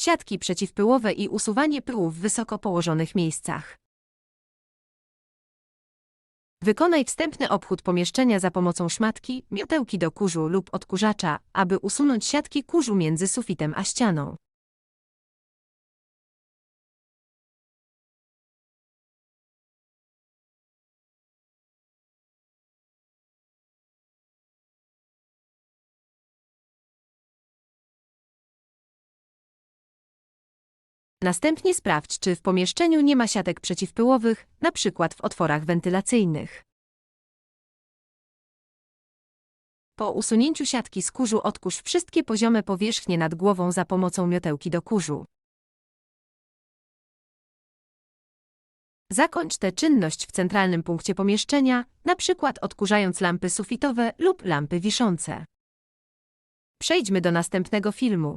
siatki przeciwpyłowe i usuwanie pyłu w wysoko położonych miejscach. Wykonaj wstępny obchód pomieszczenia za pomocą szmatki, miotełki do kurzu lub odkurzacza, aby usunąć siatki kurzu między sufitem a ścianą. Następnie sprawdź, czy w pomieszczeniu nie ma siatek przeciwpyłowych, przykład w otworach wentylacyjnych. Po usunięciu siatki z kurzu odkurz wszystkie poziome powierzchnie nad głową za pomocą miotełki do kurzu. Zakończ tę czynność w centralnym punkcie pomieszczenia, przykład odkurzając lampy sufitowe lub lampy wiszące. Przejdźmy do następnego filmu.